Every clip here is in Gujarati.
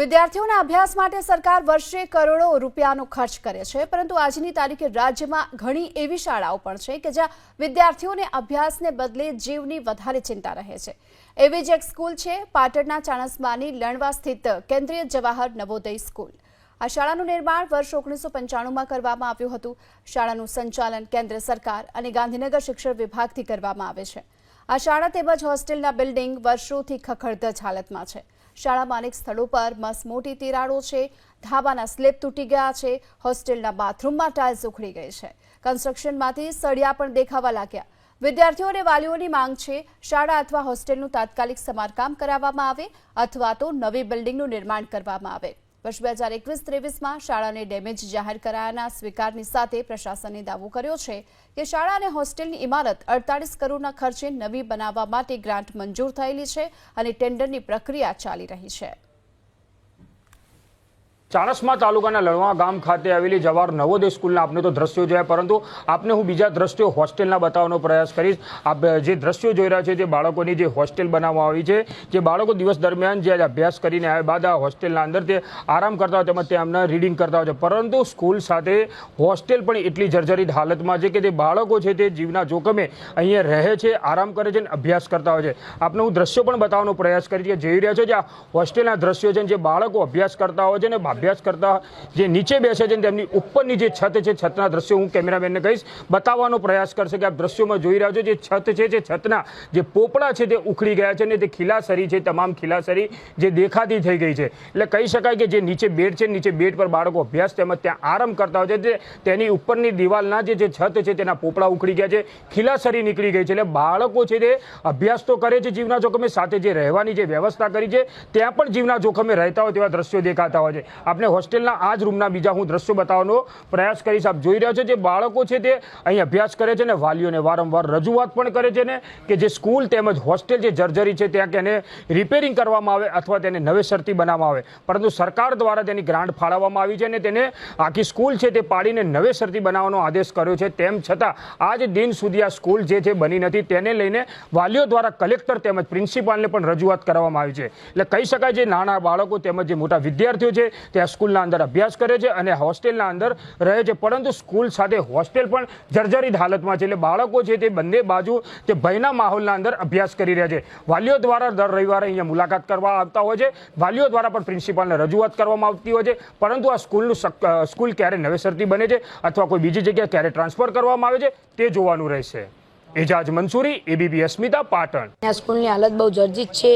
વિદ્યાર્થીઓના અભ્યાસ માટે સરકાર વર્ષે કરોડો રૂપિયાનો ખર્ચ કરે છે. પરંતુ આજની તારીખે રાજ્યમાં ઘણી એવી શાળાઓ પણ છે કે જ્યાં વિદ્યાર્થીઓને અભ્યાસને બદલે જીવની વધારે ચિંતા રહે છે. એવી જ એક સ્કૂલ છે, પાટણના ચાણસ્માની લણવા સ્થિત કેન્દ્રીય જવાહર નવોદય સ્કૂલ. આ શાળાનું નિર્માણ વર્ષ ઓગણીસો પંચાણુંમાં કરવામાં આવ્યું હતું. શાળાનું સંચાલન કેન્દ્ર સરકાર અને ગાંધીનગર શિક્ષણ વિભાગથી કરવામાં આવે છે. આ શાળા તેમજ હોસ્ટેલના બિલ્ડિંગ વર્ષોથી ખખડધજ હાલતમાં છે. શાળામાં અનેક સ્થળો પર મસ મોટી તિરાડો છે, ધાબાના સ્લેબ તૂટી ગયા છે, હોસ્ટેલના બાથરૂમમાં ટાઇલ્સ ઉખડી ગઈ છે. કન્સ્ટ્રક્શનમાંથી સળિયા પણ દેખાવા લાગ્યા. વિદ્યાર્થીઓ અને વાલીઓની માંગ છે, શાળા અથવા હોસ્ટેલનું તાત્કાલિક સમારકામ કરાવવામાં આવે અથવા તો નવી બિલ્ડિંગનું નિર્માણ કરવામાં આવે. વર્ષ બે હજાર એકવીસ ત્રેવીસમાં શાળાને ડેમેજ જાહેર કરાયાના સ્વીકારની સાથે પ્રશાસને દાવો કર્યો છે કે શાળા અને હોસ્ટેલની ઇમારત અડતાલીસ કરોડના ખર્ચે નવી બનાવવા માટે ગ્રાન્ટ મંજૂર થયેલી છે અને ટેન્ડરની પ્રક્રિયા ચાલી રહી છે. ચાણસ્મા તાલુકાના લણવા ગામ ખાતે આવેલી જવાહર નવોદય સ્કૂલના આપને તો દ્રશ્યો જોયા, પરંતુ આપને હું બીજા દ્રશ્યો હોસ્ટેલના બતાવવાનો પ્રયાસ કરીશ. આપ જે દ્રશ્યો જોઈ રહ્યા છે તે બાળકોની જે હોસ્ટેલ બનાવવામાં આવી છે, જે બાળકો દિવસ દરમિયાન જે અભ્યાસ કરીને આવ્યા બાદ આ હોસ્ટેલના અંદર તે આરામ કરતા હોય તેમજ તેમના રીડિંગ કરતા હોય છે. પરંતુ સ્કૂલ સાથે હોસ્ટેલ પણ એટલી જર્જરિત હાલતમાં છે કે તે બાળકો છે તે જીવના જોખમે અહીંયા રહે છે, આરામ કરે છે અને અભ્યાસ કરતા હોય છે. આપને હું દ્રશ્યો પણ બતાવવાનો પ્રયાસ કરી છે. જોઈ રહ્યા છો જે આ હોસ્ટેલના દ્રશ્યો છે જે બાળકો અભ્યાસ કરતા હોય છે ને અભ્યાસ કરતા જે નીચે બેસે છે તેમની ઉપરની જે છત છે, છતના દ્રશ્યો હું કેમેરામેનને કહીશ, બતાવવાનો પ્રયાસ કરશે કે આપ દ્રશ્યોમાં જોઈ રહ્યા છો જે છત છે, જે છતના જે પોપડા છે તે ઉખડી ગયા છે ને તે ખીલાસરી છે, તમામ ખીલાસરી જે દેખાતી થઈ ગઈ છે. એટલે કહી શકાય કે જે નીચે બેડ છે, નીચે બેડ પર બાળકો અભ્યાસ તેમજ ત્યાં આરામ કરતા હોય છે તેની ઉપરની દિવાલના જે છત છે તેના પોપડા ઉખડી ગયા છે, ખીલાસરી નીકળી ગઈ છે. એટલે બાળકો છે તે અભ્યાસ તો કરે છે જીવના જોખમે સાથે જે રહેવાની જે વ્યવસ્થા કરી છે, ત્યાં પણ જીવના જોખમે રહેતા હોય તેવા દ્રશ્યો દેખાતા હોય છે. આપણે હોસ્ટેલના આ જ રૂમના બીજા હું દ્રશ્યો બતાવવાનો પ્રયાસ કરીશ. આપ જોઈ રહ્યા છો જે બાળકો છે તે અહીં અભ્યાસ કરે છે ને વાલીઓને વારંવાર રજૂઆત પણ કરે છે ને કે જે સ્કૂલ તેમજ હોસ્ટેલ જે જર્જરી છે ત્યાં એને રિપેરિંગ કરવામાં આવે અથવા તેને નવેસરથી બનાવવામાં આવે. પરંતુ સરકાર દ્વારા તેની ગ્રાન્ટ ફાળવવામાં આવી છે અને તેને આખી સ્કૂલ છે તે પાડીને નવેસરથી બનાવવાનો આદેશ કર્યો છે. તેમ છતાં આજ દિન સુધી આ સ્કૂલ જે છે બની નથી. તેને લઈને વાલીઓ દ્વારા કલેક્ટર તેમજ પ્રિન્સિપાલને પણ રજૂઆત કરવામાં આવી છે. એટલે કહી શકાય જે નાના બાળકો તેમજ જે મોટા વિદ્યાર્થીઓ છે તે આ સ્કૂલના અંદર અભ્યાસ કરે છે અને હોસ્ટેલના અંદર રહે છે. પરંતુ સ્કૂલ સાથે હોસ્ટેલ પણ જર્જરિત હાલતમાં છે. એટલે બાળકો છે તે બંને બાજુ તે ભયના માહોલના અંદર અભ્યાસ કરી રહ્યા છે. વાલીઓ દ્વારા દર રવિવારે અહીંયા મુલાકાત કરવા આવતા હોય છે. વાલીઓ દ્વારા પણ પ્રિન્સિપાલને રજૂઆત કરવામાં આવતી હોય છે. પરંતુ આ સ્કૂલનું સ્કૂલ ક્યારે નવેસરથી બને છે? અથવા કોઈ બીજી જગ્યાએ ક્યારે ટ્રાન્સફર કરવામાં આવે છે? તે જોવાનું રહેશે. એજાજ મંસૂરી એબીપી અસ્મિતા પાટણ. આ સ્કૂલની હાલત બહુ જર્જિત છે.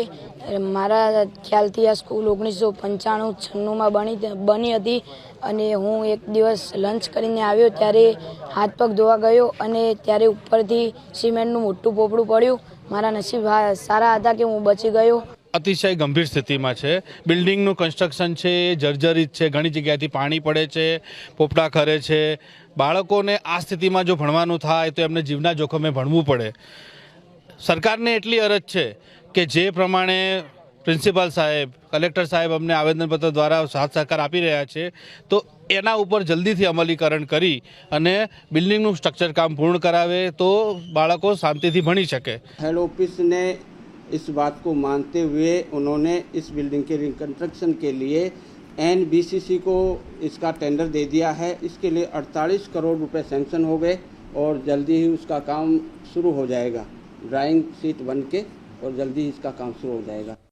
મારા ખ્યાલથી આ સ્કૂલ ઓગણીસો પંચાણું છન્નુંમાં બની બની હતી અને હું એક દિવસ લંચ કરીને આવ્યો ત્યારે હાથ પગ ધોવા ગયો અને ત્યારે ઉપરથી સિમેન્ટનું મોટું પોપડું પડ્યું. મારા નસીબ સારા હતા કે હું બચી ગયો. અતિશય ગંભીર સ્થિતિમાં છે. બિલ્ડિંગનું કન્સ્ટ્રક્શન છે એ જર્જરિત છે ઘણી જગ્યાએથી પાણી પડે છે પોપડા ખરે છે. બાળકોને આ સ્થિતિમાં જો ભણવાનું થાય તો એમને જીવના જોખમે ભણવું પડે સરકારને એટલી અરજ છે કે જે પ્રમાણે પ્રિન્સિપાલ સાહેબ કલેક્ટર સાહેબ અમને આવેદનપત્ર દ્વારા સાથ સહકાર આપી રહ્યા છે તો એના ઉપર જલ્દીથી અમલીકરણ કરી અને બિલ્ડિંગનું સ્ટ્રક્ચર કામ પૂર્ણ કરાવે તો બાળકો શાંતિથી ભણી શકે हेड ऑफिस ने इस बात को मानते हुए उन्होंने इस बिल्डिंग के रिकंस्ट्रक्शन के लिए एनबीसीसी को इसका टेंडर दे दिया है। इसके लिए 48 करोड़ रुपए सेंक्शन हो गए और जल्दी ही उसका काम शुरू हो जाएगा। ड्राइंग सीट बन के और जल्दी ही इसका काम शुरू हो जाएगा।